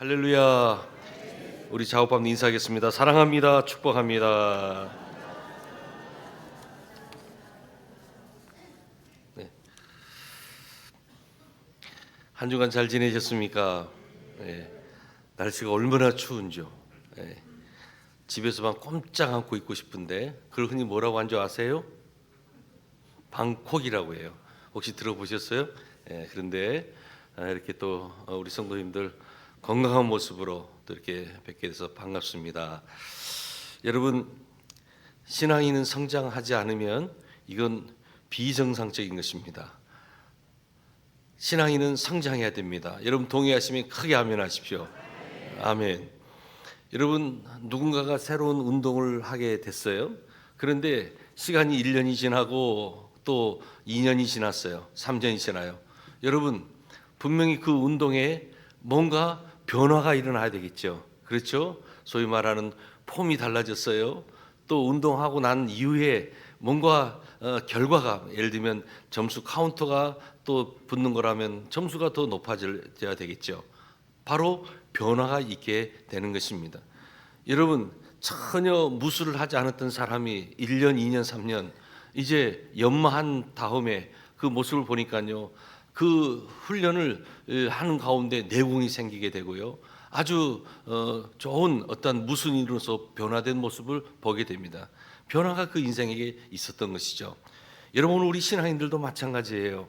할렐루야. 우리 작업밤 인사하겠습니다. 사랑합니다. 축복합니다. 네. 한 주간 잘 지내셨습니까? 네. 날씨가 얼마나 추운지요. 네. 집에서만 꼼짝 않고 있고 싶은데 그걸 흔히 뭐라고 한 줄 아세요? 방콕이라고 해요. 혹시 들어보셨어요? 예, 그런데 아, 이렇게 또 어, 우리 성도님들 건강한 모습으로 또 이렇게 뵙게 돼서 반갑습니다. 여러분 신앙인은 성장하지 않으면 이건 비정상적인 것입니다. 신앙인은 성장해야 됩니다. 여러분 동의하시면 크게 아멘하십시오. 아멘. 여러분 누군가가 새로운 운동을 하게 됐어요. 그런데 시간이 1년이 지나고 또 2년이 지났어요. 3년이 지나요. 여러분 분명히 그 운동에 뭔가 변화가 일어나야 되겠죠. 그렇죠? 소위 말하는 폼이 달라졌어요. 또 운동하고 난 이후에 뭔가 어, 결과가 예를 들면 점수 카운터가 또 붙는 거라면 점수가 더 높아져야 되겠죠. 바로 변화가 있게 되는 것입니다. 여러분 전혀 무술을 하지 않았던 사람이 1년, 2년, 3년 이제 연마한 다음에 그 모습을 보니까요. 그 훈련을 하는 가운데 내공이 생기게 되고요. 아주 어, 좋은 어떤 무술인으로서 변화된 모습을 보게 됩니다. 변화가 그 인생에게 있었던 것이죠. 여러분 우리 신앙인들도 마찬가지예요.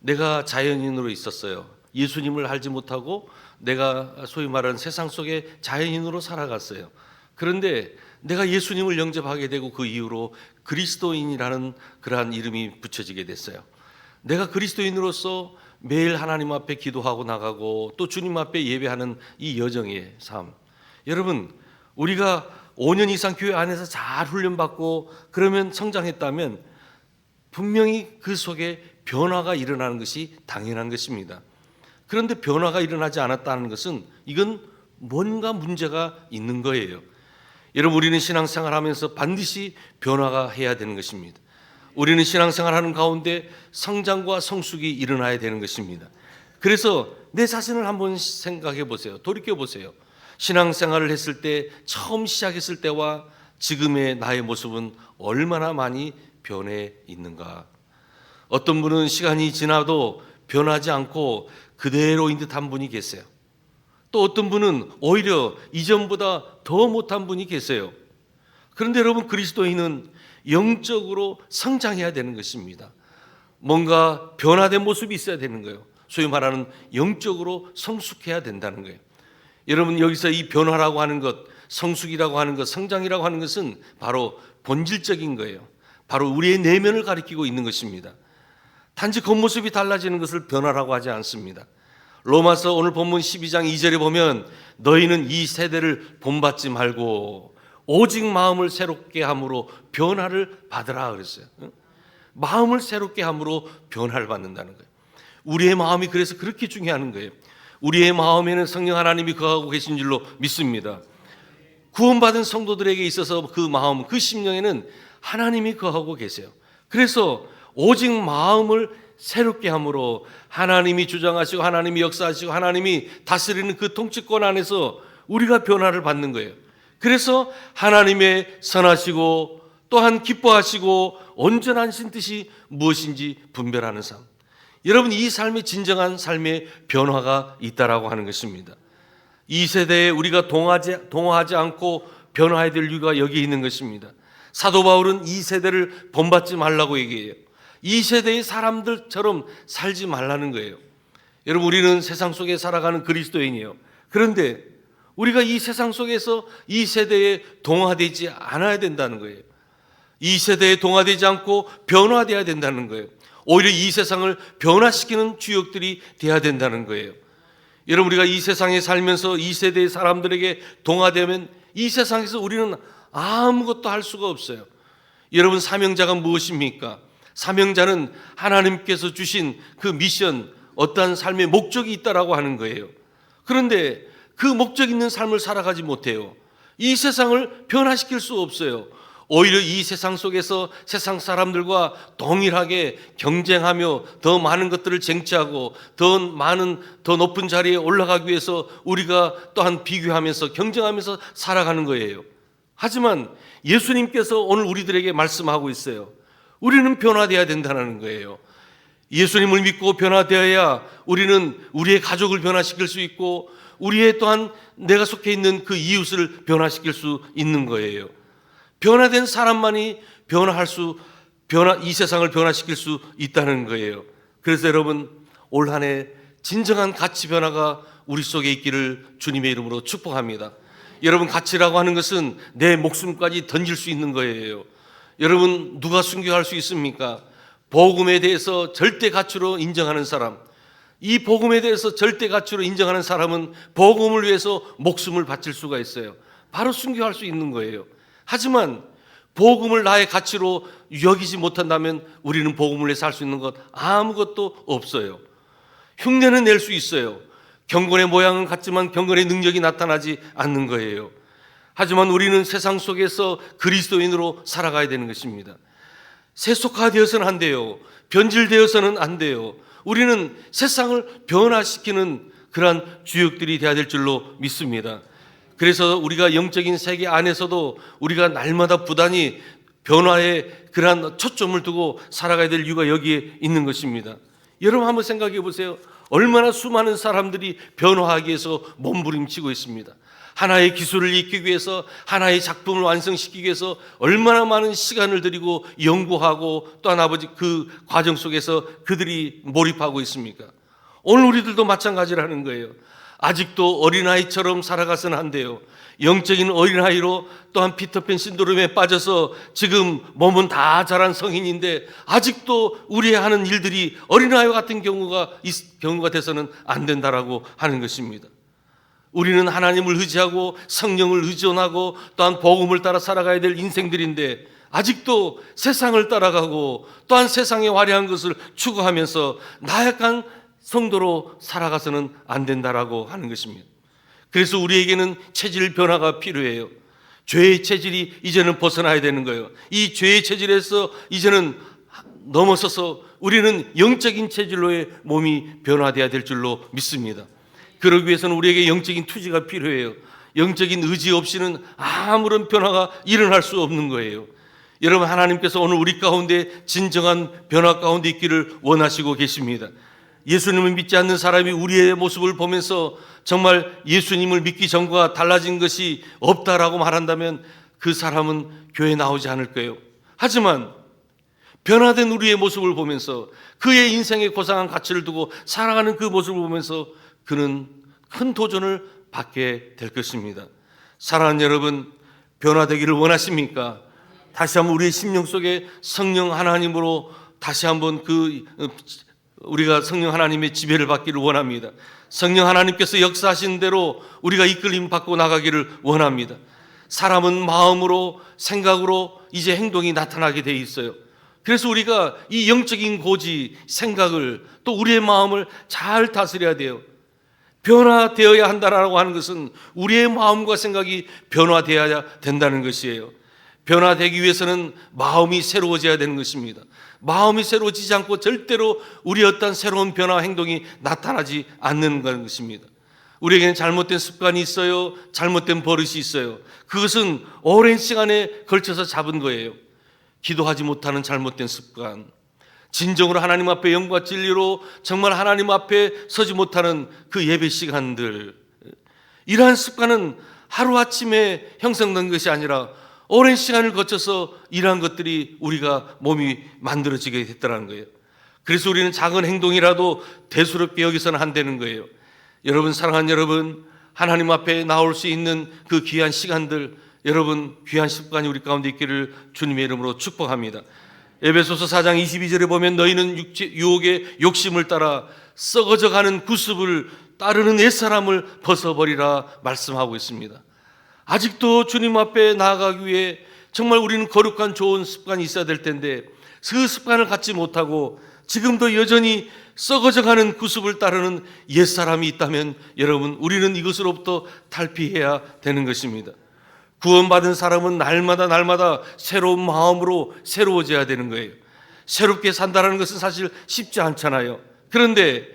내가 자연인으로 있었어요. 예수님을 알지 못하고 내가 소위 말하는 세상 속에 자연인으로 살아갔어요. 그런데 내가 예수님을 영접하게 되고 그 이후로 그리스도인이라는 그러한 이름이 붙여지게 됐어요. 내가 그리스도인으로서 매일 하나님 앞에 기도하고 나가고 또 주님 앞에 예배하는 이 여정의 삶. 여러분, 우리가 5년 이상 교회 안에서 잘 훈련받고 그러면 성장했다면 분명히 그 속에 변화가 일어나는 것이 당연한 것입니다. 그런데 변화가 일어나지 않았다는 것은 이건 뭔가 문제가 있는 거예요. 여러분 우리는 신앙생활 하면서 반드시 변화가 해야 되는 것입니다. 우리는 신앙생활 하는 가운데 성장과 성숙이 일어나야 되는 것입니다. 그래서 내 자신을 한번 생각해 보세요. 돌이켜 보세요. 신앙생활을 했을 때 처음 시작했을 때와 지금의 나의 모습은 얼마나 많이 변해 있는가? 어떤 분은 시간이 지나도 변하지 않고 그대로인 듯한 분이 계세요. 또 어떤 분은 오히려 이전보다 더 못한 분이 계세요. 그런데 여러분 그리스도인은 영적으로 성장해야 되는 것입니다. 뭔가 변화된 모습이 있어야 되는 거예요. 소위 말하는 영적으로 성숙해야 된다는 거예요. 여러분 여기서 이 변화라고 하는 것, 성숙이라고 하는 것, 성장이라고 하는 것은 바로 본질적인 거예요. 바로 우리의 내면을 가리키고 있는 것입니다. 단지 겉모습이 달라지는 것을 변화라고 하지 않습니다. 로마서 오늘 본문 12장 2절에 보면 너희는 이 세대를 본받지 말고 오직 마음을 새롭게 함으로 변화를 받으라 그랬어요. 마음을 새롭게 함으로 변화를 받는다는 거예요. 우리의 마음이 그래서 그렇게 중요한 거예요. 우리의 마음에는 성령 하나님이 거하고 계신 줄로 믿습니다. 구원받은 성도들에게 있어서 그 마음, 그 심령에는 하나님이 거하고 계세요. 그래서 오직 마음을 새롭게 함으로 하나님이 주장하시고 하나님이 역사하시고 하나님이 다스리는 그 통치권 안에서 우리가 변화를 받는 거예요. 그래서 하나님의 선하시고 또한 기뻐하시고 온전하신 뜻이 무엇인지 분별하는 삶. 여러분 이 삶의 진정한 삶의 변화가 있다라고 하는 것입니다. 이 세대에 우리가 동하지, 동하지 않고 변화해야 될 이유가 여기 있는 것입니다. 사도 바울은 이 세대를 본받지 말라고 얘기해요. 이 세대의 사람들처럼 살지 말라는 거예요. 여러분 우리는 세상 속에 살아가는 그리스도인이에요. 그런데 우리가 이 세상 속에서 이 세대에 동화되지 않아야 된다는 거예요. 이 세대에 동화되지 않고 변화돼야 된다는 거예요. 오히려 이 세상을 변화시키는 주역들이 돼야 된다는 거예요. 여러분 우리가 이 세상에 살면서 이 세대의 사람들에게 동화되면 이 세상에서 우리는 아무것도 할 수가 없어요. 여러분 사명자가 무엇입니까? 사명자는 하나님께서 주신 그 미션 어떠한 삶의 목적이 있다라고 하는 거예요. 그런데 그 목적 있는 삶을 살아가지 못해요. 이 세상을 변화시킬 수 없어요. 오히려 이 세상 속에서 세상 사람들과 동일하게 경쟁하며 더 많은 것들을 쟁취하고 더 많은 더 높은 자리에 올라가기 위해서 우리가 또한 비교하면서 경쟁하면서 살아가는 거예요. 하지만 예수님께서 오늘 우리들에게 말씀하고 있어요. 우리는 변화되어야 된다는 거예요. 예수님을 믿고 변화되어야 우리는 우리의 가족을 변화시킬 수 있고 우리의 또한 내가 속해 있는 그 이웃을 변화시킬 수 있는 거예요. 변화된 사람만이 변화할 수 변화 이 세상을 변화시킬 수 있다는 거예요. 그래서 여러분 올 한 해 진정한 가치 변화가 우리 속에 있기를 주님의 이름으로 축복합니다. 여러분 가치라고 하는 것은 내 목숨까지 던질 수 있는 거예요. 여러분 누가 순교할 수 있습니까? 복음에 대해서 절대 가치로 인정하는 사람, 이 복음에 대해서 절대 가치로 인정하는 사람은 복음을 위해서 목숨을 바칠 수가 있어요. 바로 순교할 수 있는 거예요. 하지만 복음을 나의 가치로 여기지 못한다면 우리는 복음을 위해서 할 수 있는 것 아무것도 없어요. 흉내는 낼 수 있어요. 경건의 모양은 같지만 경건의 능력이 나타나지 않는 거예요. 하지만 우리는 세상 속에서 그리스도인으로 살아가야 되는 것입니다. 세속화되어서는 안 돼요. 변질되어서는 안 돼요. 우리는 세상을 변화시키는 그러한 주역들이 되어야 될 줄로 믿습니다. 그래서 우리가 영적인 세계 안에서도 우리가 날마다 부단히 변화에 그러한 초점을 두고 살아가야 될 이유가 여기에 있는 것입니다. 여러분 한번 생각해 보세요. 얼마나 수많은 사람들이 변화하기 위해서 몸부림치고 있습니다. 하나의 기술을 익히기 위해서 하나의 작품을 완성시키기 위해서 얼마나 많은 시간을 들이고 연구하고 또한 아버지 그 과정 속에서 그들이 몰입하고 있습니까? 오늘 우리들도 마찬가지라는 거예요. 아직도 어린아이처럼 살아가서는 안 돼요. 영적인 어린아이로 또한 피터팬 신드롬에 빠져서 지금 몸은 다 자란 성인인데 아직도 우리 하는 일들이 어린아이와 같은 경우가 있- 경우가 돼서는 안 된다라고 하는 것입니다. 우리는 하나님을 의지하고 성령을 의존하고 또한 복음을 따라 살아가야 될 인생들인데 아직도 세상을 따라가고 또한 세상의 화려한 것을 추구하면서 나약한 성도로 살아가서는 안 된다라고 하는 것입니다. 그래서 우리에게는 체질 변화가 필요해요. 죄의 체질이 이제는 벗어나야 되는 거예요. 이 죄의 체질에서 이제는 넘어서서 우리는 영적인 체질로의 몸이 변화돼야 될 줄로 믿습니다. 그러기 위해서는 우리에게 영적인 투지가 필요해요. 영적인 의지 없이는 아무런 변화가 일어날 수 없는 거예요. 여러분 하나님께서 오늘 우리 가운데 진정한 변화 가운데 있기를 원하시고 계십니다. 예수님을 믿지 않는 사람이 우리의 모습을 보면서 정말 예수님을 믿기 전과 달라진 것이 없다라고 말한다면 그 사람은 교회 나오지 않을 거예요. 하지만 변화된 우리의 모습을 보면서 그의 인생에 고상한 가치를 두고 살아가는 그 모습을 보면서 그는 큰 도전을 받게 될 것입니다. 사랑하는 여러분, 변화되기를 원하십니까? 다시 한번 우리의 심령 속에 성령 하나님으로 다시 한번 그 어, 우리가 성령 하나님의 지배를 받기를 원합니다. 성령 하나님께서 역사하신 대로 우리가 이끌림 받고 나가기를 원합니다. 사람은 마음으로 생각으로 이제 행동이 나타나게 돼 있어요. 그래서 우리가 이 영적인 고지, 생각을 또 우리의 마음을 잘 다스려야 돼요. 변화되어야 한다라고 하는 것은 우리의 마음과 생각이 변화되어야 된다는 것이에요. 변화되기 위해서는 마음이 새로워져야 되는 것입니다. 마음이 새로워지지 않고 절대로 우리 어떤 새로운 변화 행동이 나타나지 않는 것입니다. 우리에게는 잘못된 습관이 있어요. 잘못된 버릇이 있어요. 그것은 오랜 시간에 걸쳐서 잡은 거예요. 기도하지 못하는 잘못된 습관. 진정으로 하나님 앞에 영과 진리로 정말 하나님 앞에 서지 못하는 그 예배 시간들. 이러한 습관은 하루아침에 형성된 것이 아니라 오랜 시간을 거쳐서 이러한 것들이 우리가 몸이 만들어지게 됐다는 거예요. 그래서 우리는 작은 행동이라도 대수롭게 여기서는 안 되는 거예요. 여러분, 사랑하는 여러분, 하나님 앞에 나올 수 있는 그 귀한 시간들, 여러분, 귀한 습관이 우리 가운데 있기를 주님의 이름으로 축복합니다. 에베소서 4장 22절에 보면 너희는 육체, 유혹의 욕심을 따라 썩어져 가는 구습을 따르는 옛사람을 벗어버리라 말씀하고 있습니다. 아직도 주님 앞에 나아가기 위해 정말 우리는 거룩한 좋은 습관이 있어야 될 텐데 그 습관을 갖지 못하고 지금도 여전히 썩어져 가는 구습을 따르는 옛사람이 있다면 여러분 우리는 이것으로부터 탈피해야 되는 것입니다. 구원받은 사람은 날마다 날마다 새로운 마음으로 새로워져야 되는 거예요. 새롭게 산다는 것은 사실 쉽지 않잖아요. 그런데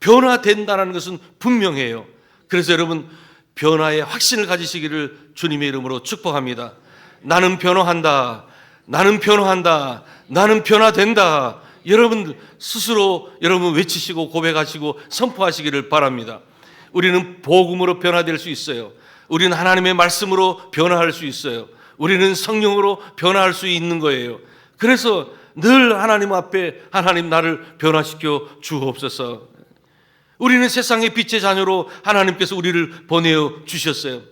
변화된다는 것은 분명해요. 그래서 여러분 변화의 확신을 가지시기를 주님의 이름으로 축복합니다. 나는 변화한다. 나는 변화한다. 나는 변화된다. 여러분 스스로 여러분 외치시고 고백하시고 선포하시기를 바랍니다. 우리는 복음으로 변화될 수 있어요. 우리는 하나님의 말씀으로 변화할 수 있어요. 우리는 성령으로 변화할 수 있는 거예요. 그래서 늘 하나님 앞에 하나님 나를 변화시켜 주옵소서. 우리는 세상의 빛의 자녀로 하나님께서 우리를 보내어 주셨어요.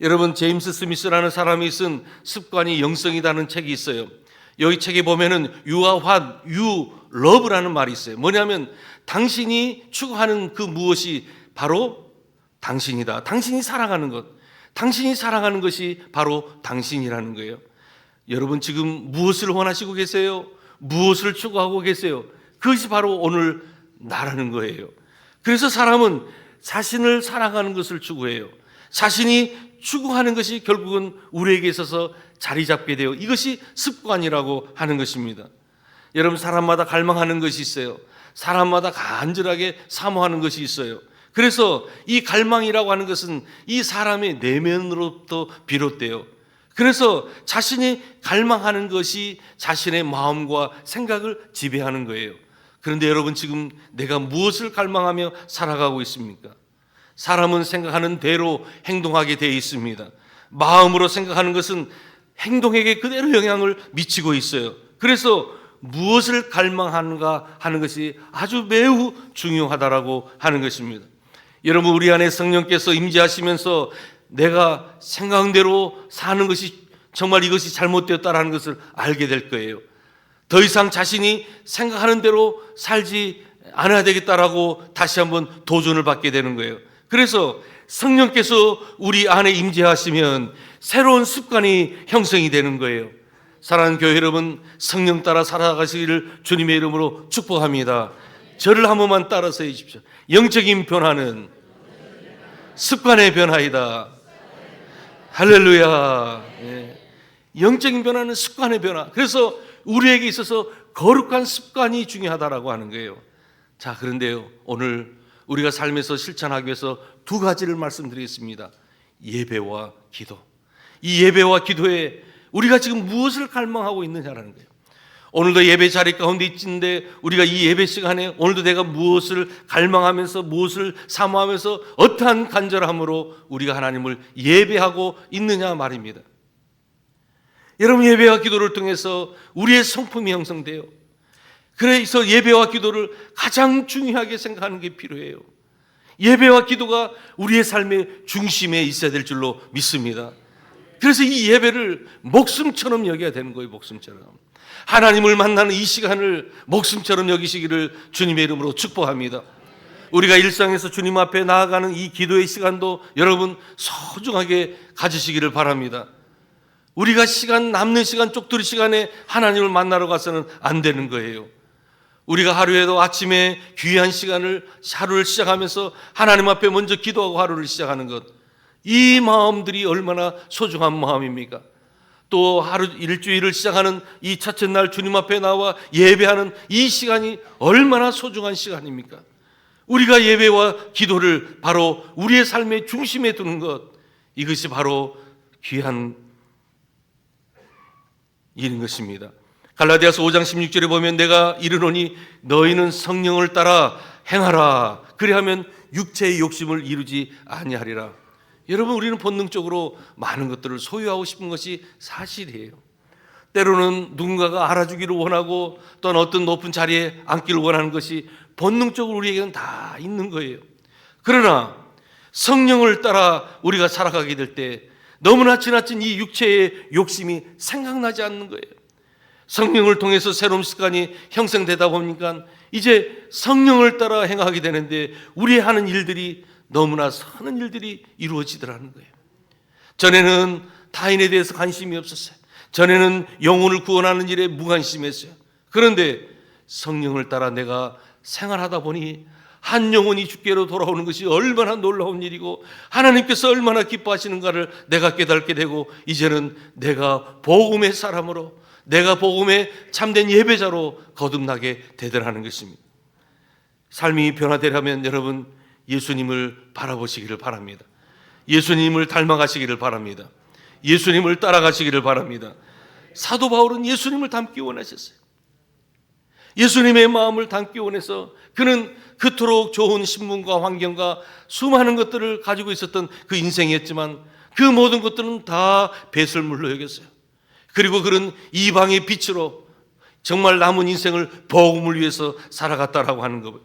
여러분 제임스 스미스라는 사람이 쓴 습관이 영성이라는 책이 있어요. 여기 책에 보면은 you love라는 말이 있어요. 뭐냐면 당신이 추구하는 그 무엇이 바로 당신이다. 당신이 사랑하는 것. 당신이 사랑하는 것이 바로 당신이라는 거예요. 여러분 지금 무엇을 원하시고 계세요? 무엇을 추구하고 계세요? 그것이 바로 오늘 나라는 거예요. 그래서 사람은 자신을 사랑하는 것을 추구해요. 자신이 추구하는 것이 결국은 우리에게 있어서 자리 잡게 돼요. 이것이 습관이라고 하는 것입니다. 여러분 사람마다 갈망하는 것이 있어요. 사람마다 간절하게 사모하는 것이 있어요. 그래서 이 갈망이라고 하는 것은 이 사람의 내면으로부터 비롯돼요. 그래서 자신이 갈망하는 것이 자신의 마음과 생각을 지배하는 거예요. 그런데 여러분 지금 내가 무엇을 갈망하며 살아가고 있습니까? 사람은 생각하는 대로 행동하게 되어 있습니다. 마음으로 생각하는 것은 행동에게 그대로 영향을 미치고 있어요. 그래서 무엇을 갈망하는가 하는 것이 아주 매우 중요하다라고 하는 것입니다. 여러분 우리 안에 성령께서 임재하시면서 내가 생각대로 사는 것이 정말 이것이 잘못되었다라는 것을 알게 될 거예요. 더 이상 자신이 생각하는 대로 살지 않아야 되겠다라고 다시 한번 도전을 받게 되는 거예요. 그래서 성령께서 우리 안에 임재하시면 새로운 습관이 형성이 되는 거예요. 사랑하는 교회 여러분, 성령 따라 살아가시기를 주님의 이름으로 축복합니다. 저를 한 번만 따라서 해주십시오. 영적인 변화는 습관의 변화이다. 할렐루야. 예. 영적인 변화는 습관의 변화. 그래서 우리에게 있어서 거룩한 습관이 중요하다라고 하는 거예요. 자, 그런데요. 오늘 우리가 삶에서 실천하기 위해서 두 가지를 말씀드리겠습니다. 예배와 기도. 이 예배와 기도에 우리가 지금 무엇을 갈망하고 있느냐라는 거예요. 오늘도 예배 자리 가운데 있는데 우리가 이 예배 시간에 오늘도 내가 무엇을 갈망하면서 무엇을 사모하면서 어떠한 간절함으로 우리가 하나님을 예배하고 있느냐 말입니다. 여러분 예배와 기도를 통해서 우리의 성품이 형성돼요. 그래서 예배와 기도를 가장 중요하게 생각하는 게 필요해요. 예배와 기도가 우리의 삶의 중심에 있어야 될 줄로 믿습니다. 그래서 이 예배를 목숨처럼 여겨야 되는 거예요, 목숨처럼. 하나님을 만나는 이 시간을 목숨처럼 여기시기를 주님의 이름으로 축복합니다. 우리가 일상에서 주님 앞에 나아가는 이 기도의 시간도 여러분 소중하게 가지시기를 바랍니다. 우리가 시간 남는 시간 쪽들이 시간에 하나님을 만나러 가서는 안 되는 거예요. 우리가 하루에도 아침에 귀한 시간을 하루를 시작하면서 하나님 앞에 먼저 기도하고 하루를 시작하는 것. 이 마음들이 얼마나 소중한 마음입니까? 또 하루 일주일을 시작하는 이 첫째 날 주님 앞에 나와 예배하는 이 시간이 얼마나 소중한 시간입니까? 우리가 예배와 기도를 바로 우리의 삶의 중심에 두는 것 이것이 바로 귀한 일인 것입니다. 갈라디아서 5장 16절에 보면 내가 이르노니 너희는 성령을 따라 행하라 그리하면 육체의 욕심을 이루지 아니하리라. 여러분 우리는 본능적으로 많은 것들을 소유하고 싶은 것이 사실이에요. 때로는 누군가가 알아주기를 원하고 또는 어떤 높은 자리에 앉기를 원하는 것이 본능적으로 우리에게는 다 있는 거예요. 그러나 성령을 따라 우리가 살아가게 될 때 너무나 지나친 이 육체의 욕심이 생각나지 않는 거예요. 성령을 통해서 새로운 습관이 형성되다 보니까 이제 성령을 따라 행하게 되는데 우리 하는 일들이 너무나 선한 일들이 이루어지더라는 거예요. 전에는 타인에 대해서 관심이 없었어요. 전에는 영혼을 구원하는 일에 무관심했어요. 그런데 성령을 따라 내가 생활하다 보니 한 영혼이 주께로 돌아오는 것이 얼마나 놀라운 일이고 하나님께서 얼마나 기뻐하시는가를 내가 깨닫게 되고 이제는 내가 복음의 사람으로 내가 복음의 참된 예배자로 거듭나게 되더라는 것입니다. 삶이 변화되려면 여러분 예수님을 바라보시기를 바랍니다. 예수님을 닮아가시기를 바랍니다. 예수님을 따라가시기를 바랍니다. 사도 바울은 예수님을 닮기 원하셨어요. 예수님의 마음을 담기 원해서 그는 그토록 좋은 신분과 환경과 수많은 것들을 가지고 있었던 그 인생이었지만 그 모든 것들은 다 배설물로 여겼어요. 그리고 그는 이방의 빛으로 정말 남은 인생을 복음을 위해서 살아갔다라고 하는 것.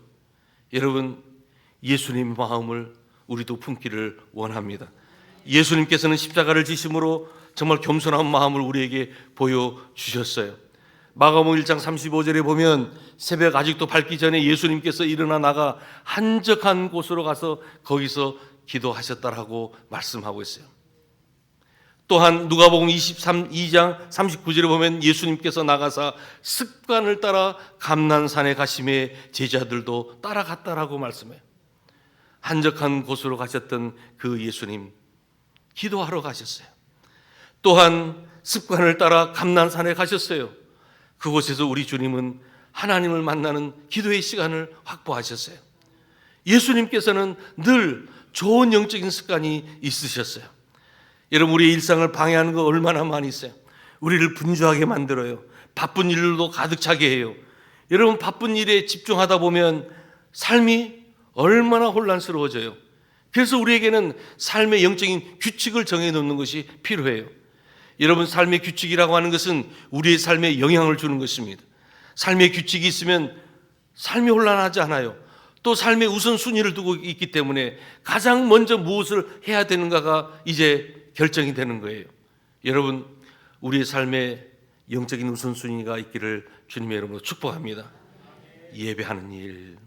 여러분 예수님 마음을 우리도 품기를 원합니다. 예수님께서는 십자가를 지심으로 정말 겸손한 마음을 우리에게 보여 주셨어요. 마가복음 1장 35절에 보면 새벽 아직도 밝기 전에 예수님께서 일어나 나가 한적한 곳으로 가서 거기서 기도하셨다라고 말씀하고 있어요. 또한 누가복음 23 2장 39절에 보면 예수님께서 나가사 습관을 따라 감난산에 가심에 제자들도 따라갔다라고 말씀해요. 한적한 곳으로 가셨던 그 예수님 기도하러 가셨어요. 또한 습관을 따라 감난산에 가셨어요. 그곳에서 우리 주님은 하나님을 만나는 기도의 시간을 확보하셨어요. 예수님께서는 늘 좋은 영적인 습관이 있으셨어요. 여러분 우리의 일상을 방해하는 거 얼마나 많이 있어요. 우리를 분주하게 만들어요. 바쁜 일로 가득 차게 해요. 여러분 바쁜 일에 집중하다 보면 삶이 얼마나 혼란스러워져요. 그래서 우리에게는 삶의 영적인 규칙을 정해 놓는 것이 필요해요. 여러분 삶의 규칙이라고 하는 것은 우리의 삶에 영향을 주는 것입니다. 삶의 규칙이 있으면 삶이 혼란하지 않아요. 또 삶의 우선순위를 두고 있기 때문에 가장 먼저 무엇을 해야 되는가가 이제 결정이 되는 거예요. 여러분 우리의 삶에 영적인 우선순위가 있기를 주님의 이름으로 축복합니다. 예배하는 일,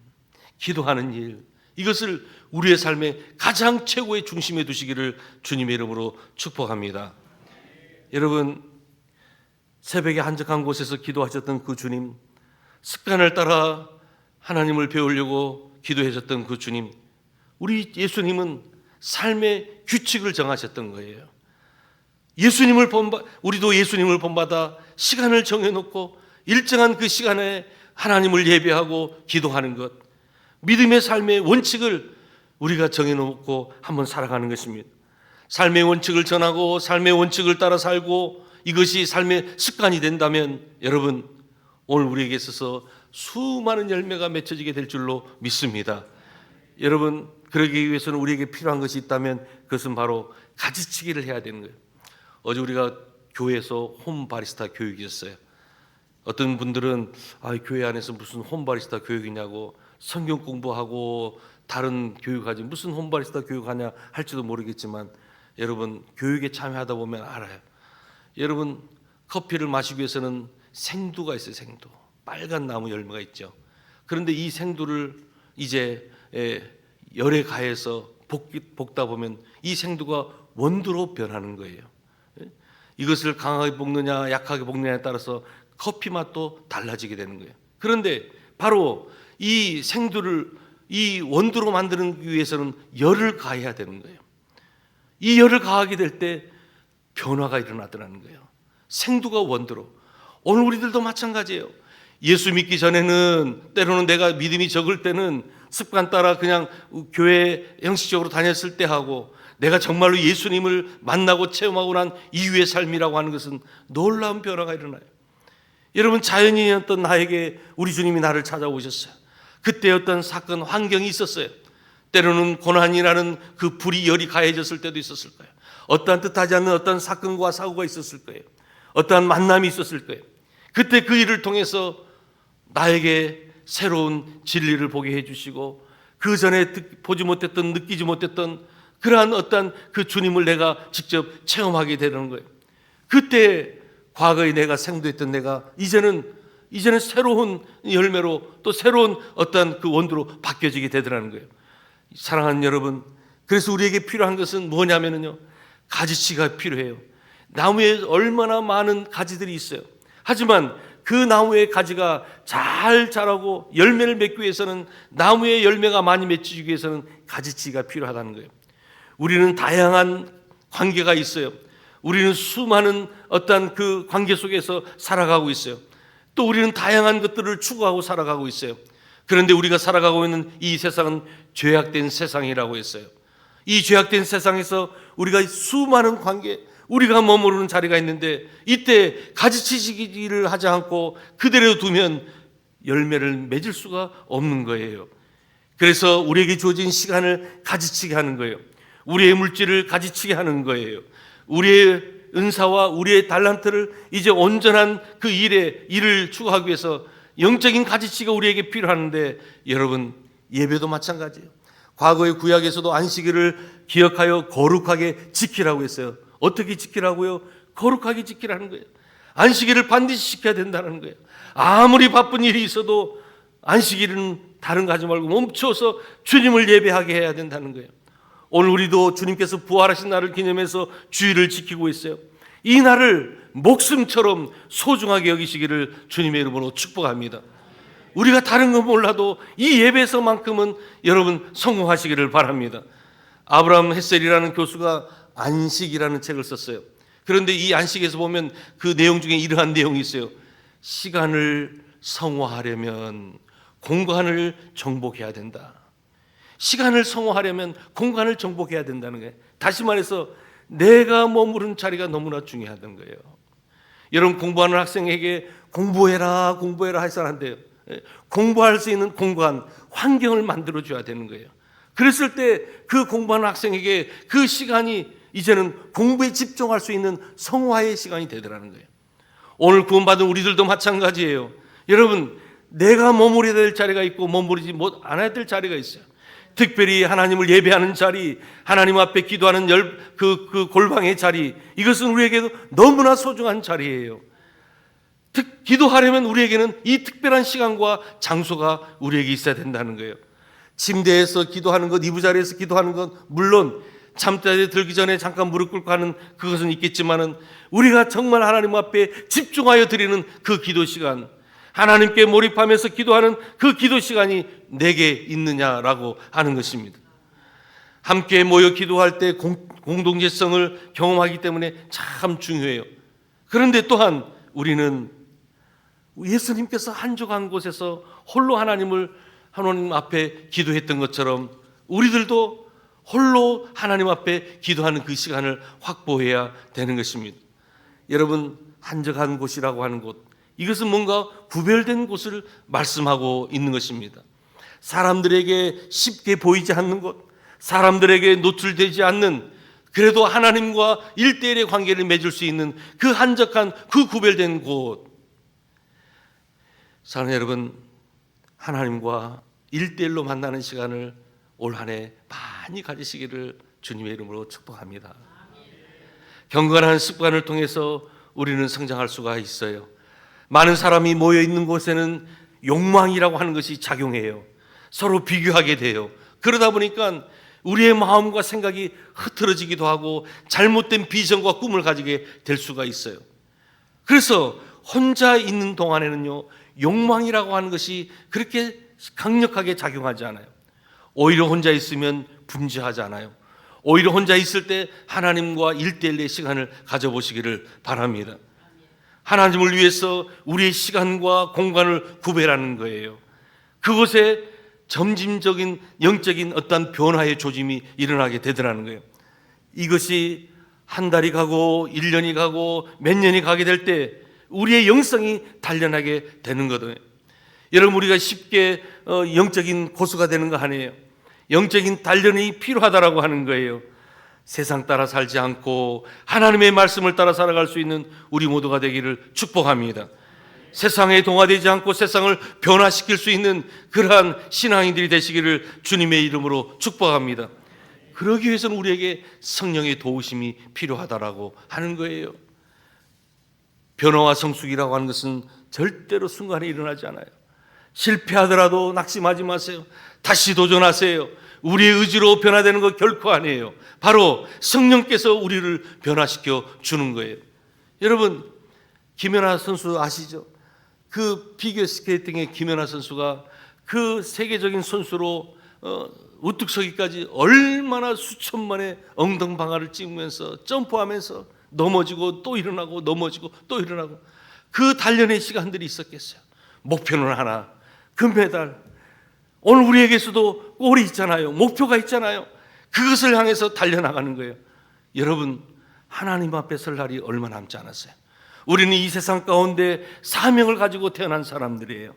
기도하는 일, 이것을 우리의 삶의 가장 최고의 중심에 두시기를 주님의 이름으로 축복합니다. 여러분 새벽에 한적한 곳에서 기도하셨던 그 주님 습관을 따라 하나님을 배우려고 기도하셨던 그 주님 우리 예수님은 삶의 규칙을 정하셨던 거예요. 예수님을 본바 우리도 예수님을 본받아 시간을 정해놓고 일정한 그 시간에 하나님을 예배하고 기도하는 것 믿음의 삶의 원칙을 우리가 정해놓고 한번 살아가는 것입니다. 삶의 원칙을 전하고 삶의 원칙을 따라 살고 이것이 삶의 습관이 된다면 여러분 오늘 우리에게 있어서 수많은 열매가 맺혀지게 될 줄로 믿습니다. 여러분 그러기 위해서는 우리에게 필요한 것이 있다면 그것은 바로 가지치기를 해야 되는 거예요. 어제 우리가 교회에서 홈 바리스타 교육이 있었어요. 어떤 분들은 아, 교회 안에서 무슨 홈 바리스타 교육이냐고 성경 공부하고 다른 교육하지 무슨 홈 바리스타 교육하냐 할지도 모르겠지만 여러분 교육에 참여하다 보면 알아요. 여러분 커피를 마시기 위해서는 생두가 있어요. 생두. 빨간 나무 열매가 있죠. 그런데 이 생두를 이제 에, 열에 가해서 볶, 볶다 보면 이 생두가 원두로 변하는 거예요. 예? 이것을 강하게 볶느냐 약하게 볶느냐에 따라서 커피 맛도 달라지게 되는 거예요. 그런데 바로 이 생두를 이 원두로 만드는 위해서는 열을 가해야 되는 거예요. 이 열을 가하게 될 때 변화가 일어나더라는 거예요. 생두가 원두로. 오늘 우리들도 마찬가지예요. 예수 믿기 전에는 때로는 내가 믿음이 적을 때는 습관 따라 그냥 교회 형식적으로 다녔을 때 하고 내가 정말로 예수님을 만나고 체험하고 난 이후의 삶이라고 하는 것은 놀라운 변화가 일어나요. 여러분 자연인이었던 나에게 우리 주님이 나를 찾아오셨어요. 그때 어떤 사건 환경이 있었어요. 때로는 고난이라는 그 불이 열이 가해졌을 때도 있었을 거예요. 어떠한 뜻하지 않는 어떤 사건과 사고가 있었을 거예요. 어떠한 만남이 있었을 거예요. 그때 그 일을 통해서 나에게 새로운 진리를 보게 해주시고 그 전에 보지 못했던 느끼지 못했던 그러한 어떤 그 주님을 내가 직접 체험하게 되는 거예요. 그때 과거에 내가 생도했던 내가 이제는 이제는 새로운 열매로 또 새로운 어떤 그 원두로 바뀌어지게 되더라는 거예요. 사랑하는 여러분, 그래서 우리에게 필요한 것은 뭐냐면요. 가지치가 필요해요. 나무에 얼마나 많은 가지들이 있어요. 하지만 그 나무의 가지가 잘 자라고 열매를 맺기 위해서는 나무의 열매가 많이 맺히기 위해서는 가지치기가 필요하다는 거예요. 우리는 다양한 관계가 있어요. 우리는 수많은 어떤 그 관계 속에서 살아가고 있어요. 또 우리는 다양한 것들을 추구하고 살아가고 있어요. 그런데 우리가 살아가고 있는 이 세상은 죄악된 세상이라고 했어요. 이 죄악된 세상에서 우리가 수많은 관계, 우리가 머무르는 자리가 있는데 이때 가지치기를 하지 않고 그대로 두면 열매를 맺을 수가 없는 거예요. 그래서 우리에게 주어진 시간을 가지치게 하는 거예요. 우리의 물질을 가지치게 하는 거예요. 우리의 은사와 우리의 달란트를 이제 온전한 그 일에 일을 추구하기 위해서 영적인 가지치가 우리에게 필요한데 여러분 예배도 마찬가지예요. 과거의 구약에서도 안식일을 기억하여 거룩하게 지키라고 했어요. 어떻게 지키라고요? 거룩하게 지키라는 거예요. 안식일을 반드시 지켜야 된다는 거예요. 아무리 바쁜 일이 있어도 안식일은 다른 거 하지 말고 멈춰서 주님을 예배하게 해야 된다는 거예요. 오늘 우리도 주님께서 부활하신 날을 기념해서 주일을 지키고 있어요. 이 날을 목숨처럼 소중하게 여기시기를 주님의 이름으로 축복합니다. 우리가 다른 건 몰라도 이 예배에서만큼은 여러분 성공하시기를 바랍니다. 아브라함 햇셀이라는 교수가 안식이라는 책을 썼어요. 그런데 이 안식에서 보면 그 내용 중에 이러한 내용이 있어요. 시간을 성화하려면 공간을 정복해야 된다. 시간을 성화하려면 공간을 정복해야 된다는 거예요. 다시 말해서 내가 머무른 자리가 너무나 중요하다는 거예요. 여러분 공부하는 학생에게 공부해라 공부해라 안 돼요. 예, 공부할 수 있는 공간, 환경을 만들어 줘야 되는 거예요. 그랬을 때 그 공부하는 학생에게 그 시간이 이제는 공부에 집중할 수 있는 성화의 시간이 되더라는 거예요. 오늘 구원받은 우리들도 마찬가지예요. 여러분, 내가 머무려야 될 자리가 있고 머무르지 못 않아야 될 자리가 있어요. 특별히 하나님을 예배하는 자리, 하나님 앞에 기도하는 열, 그, 그 골방의 자리, 이것은 우리에게도 너무나 소중한 자리예요. 특, 기도하려면 우리에게는 이 특별한 시간과 장소가 우리에게 있어야 된다는 거예요. 침대에서 기도하는 것, 이부자리에서 기도하는 것, 물론 잠자리에 들기 전에 잠깐 무릎 꿇고 하는 그것은 있겠지만은 우리가 정말 하나님 앞에 집중하여 드리는 그 기도 시간, 하나님께 몰입하면서 기도하는 그 기도 시간이 내게 있느냐라고 하는 것입니다. 함께 모여 기도할 때 공, 공동체성을 경험하기 때문에 참 중요해요. 그런데 또한 우리는 예수님께서 한적한 곳에서 홀로 하나님을 하나님 앞에 기도했던 것처럼 우리들도 홀로 하나님 앞에 기도하는 그 시간을 확보해야 되는 것입니다. 여러분 한적한 곳이라고 하는 곳 이것은 뭔가 구별된 곳을 말씀하고 있는 것입니다. 사람들에게 쉽게 보이지 않는 곳, 사람들에게 노출되지 않는 그래도 하나님과 일대일의 관계를 맺을 수 있는 그 한적한 그 구별된 곳. 사랑하는 여러분, 하나님과 일대일로 만나는 시간을 올 한 해 많이 가지시기를 주님의 이름으로 축복합니다. 경건한 습관을 통해서 우리는 성장할 수가 있어요. 많은 사람이 모여 있는 곳에는 욕망이라고 하는 것이 작용해요. 서로 비교하게 돼요. 그러다 보니까 우리의 마음과 생각이 흐트러지기도 하고 잘못된 비전과 꿈을 가지게 될 수가 있어요. 그래서 혼자 있는 동안에는요, 욕망이라고 하는 것이 그렇게 강력하게 작용하지 않아요. 오히려 혼자 있으면 분주하지 않아요. 오히려 혼자 있을 때 하나님과 일대일의 시간을 가져보시기를 바랍니다. 하나님을 위해서 우리의 시간과 공간을 구별하는 거예요. 그곳에 점진적인 영적인 어떤 변화의 조짐이 일어나게 되더라는 거예요. 이것이 한 달이 가고 1년이 가고 몇 년이 가게 될 때 우리의 영성이 단련하게 되는 거거든요. 여러분 우리가 쉽게 어, 영적인 고수가 되는 거 아니에요. 영적인 단련이 필요하다라고 하는 거예요. 세상 따라 살지 않고 하나님의 말씀을 따라 살아갈 수 있는 우리 모두가 되기를 축복합니다. 세상에 동화되지 않고 세상을 변화시킬 수 있는 그러한 신앙인들이 되시기를 주님의 이름으로 축복합니다. 그러기 위해서는 우리에게 성령의 도우심이 필요하다라고 하는 거예요. 변화와 성숙이라고 하는 것은 절대로 순간에 일어나지 않아요. 실패하더라도 낙심하지 마세요. 다시 도전하세요. 우리의 의지로 변화되는 거 결코 아니에요. 바로 성령께서 우리를 변화시켜 주는 거예요. 여러분, 김연아 선수 아시죠? 그 피겨 스케이팅의 김연아 선수가 그 세계적인 선수로 어, 우뚝 서기까지 얼마나 수천만의 엉덩방아를 찍으면서 점프하면서 넘어지고 또 일어나고 넘어지고 또 일어나고 그 단련의 시간들이 있었겠어요. 목표는 하나, 금메달. 오늘 우리에게서도 골이 있잖아요. 목표가 있잖아요. 그것을 향해서 달려나가는 거예요. 여러분, 하나님 앞에 설 날이 얼마 남지 않았어요. 우리는 이 세상 가운데 사명을 가지고 태어난 사람들이에요.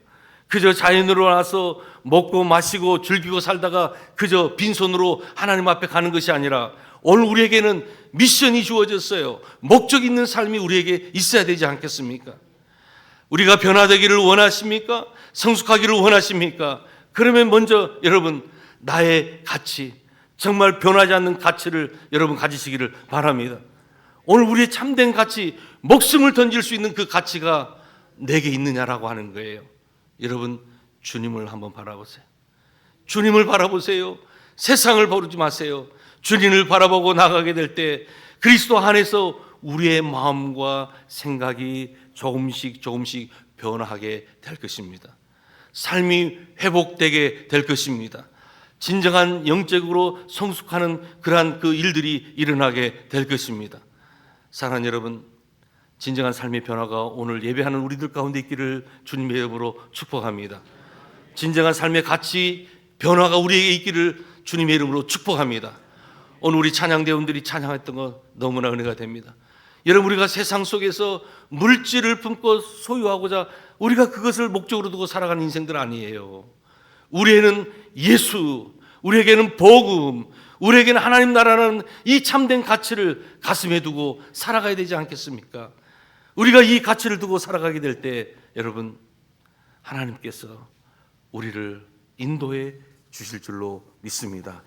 그저 자연으로 와서 먹고 마시고 즐기고 살다가 그저 빈손으로 하나님 앞에 가는 것이 아니라 오늘 우리에게는 미션이 주어졌어요. 목적 있는 삶이 우리에게 있어야 되지 않겠습니까? 우리가 변화되기를 원하십니까? 성숙하기를 원하십니까? 그러면 먼저 여러분 나의 가치 정말 변하지 않는 가치를 여러분 가지시기를 바랍니다. 오늘 우리의 참된 가치 목숨을 던질 수 있는 그 가치가 내게 있느냐라고 하는 거예요. 여러분 주님을 한번 바라보세요. 주님을 바라보세요. 세상을 보지 마세요. 주님을 바라보고 나가게 될 때 그리스도 안에서 우리의 마음과 생각이 조금씩 조금씩 변화하게 될 것입니다. 삶이 회복되게 될 것입니다. 진정한 영적으로 성숙하는 그러한 그 일들이 일어나게 될 것입니다. 사랑하는 여러분, 진정한 삶의 변화가 오늘 예배하는 우리들 가운데 있기를 주님의 이름으로 축복합니다. 진정한 삶의 가치 변화가 우리에게 있기를 주님의 이름으로 축복합니다. 오늘 우리 찬양대원들이 찬양했던 거 너무나 은혜가 됩니다. 여러분 우리가 세상 속에서 물질을 품고 소유하고자 우리가 그것을 목적으로 두고 살아가는 인생들 아니에요. 우리에는 예수, 우리에게는 복음, 우리에게는 하나님 나라는 이 참된 가치를 가슴에 두고 살아가야 되지 않겠습니까? 우리가 이 가치를 두고 살아가게 될 때 여러분 하나님께서 우리를 인도해 주실 줄로 믿습니다.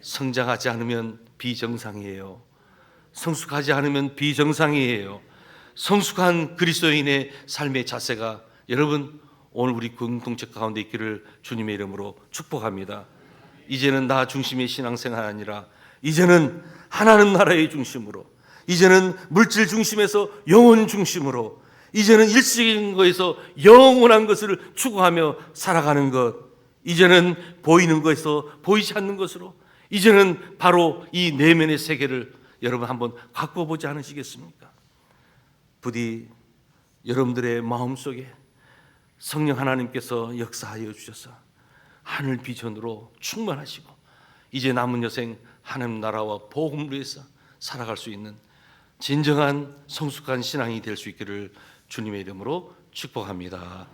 성장하지 않으면 비정상이에요. 성숙하지 않으면 비정상이에요. 성숙한 그리스도인의 삶의 자세가 여러분 오늘 우리 공동체 가운데 있기를 주님의 이름으로 축복합니다. 이제는 나 중심의 신앙생활 아니라 이제는 하나님 나라의 중심으로 이제는 물질 중심에서 영혼 중심으로 이제는 일시적인 것에서 영원한 것을 추구하며 살아가는 것 이제는 보이는 것에서 보이지 않는 것으로 이제는 바로 이 내면의 세계를 여러분 한번 갖고 보지 않으시겠습니까? 부디 여러분들의 마음 속에 성령 하나님께서 역사하여 주셔서 하늘 비전으로 충만하시고 이제 남은 여생 하나님 나라와 복음을 위해서 살아갈 수 있는 진정한 성숙한 신앙이 될 수 있기를 주님의 이름으로 축복합니다.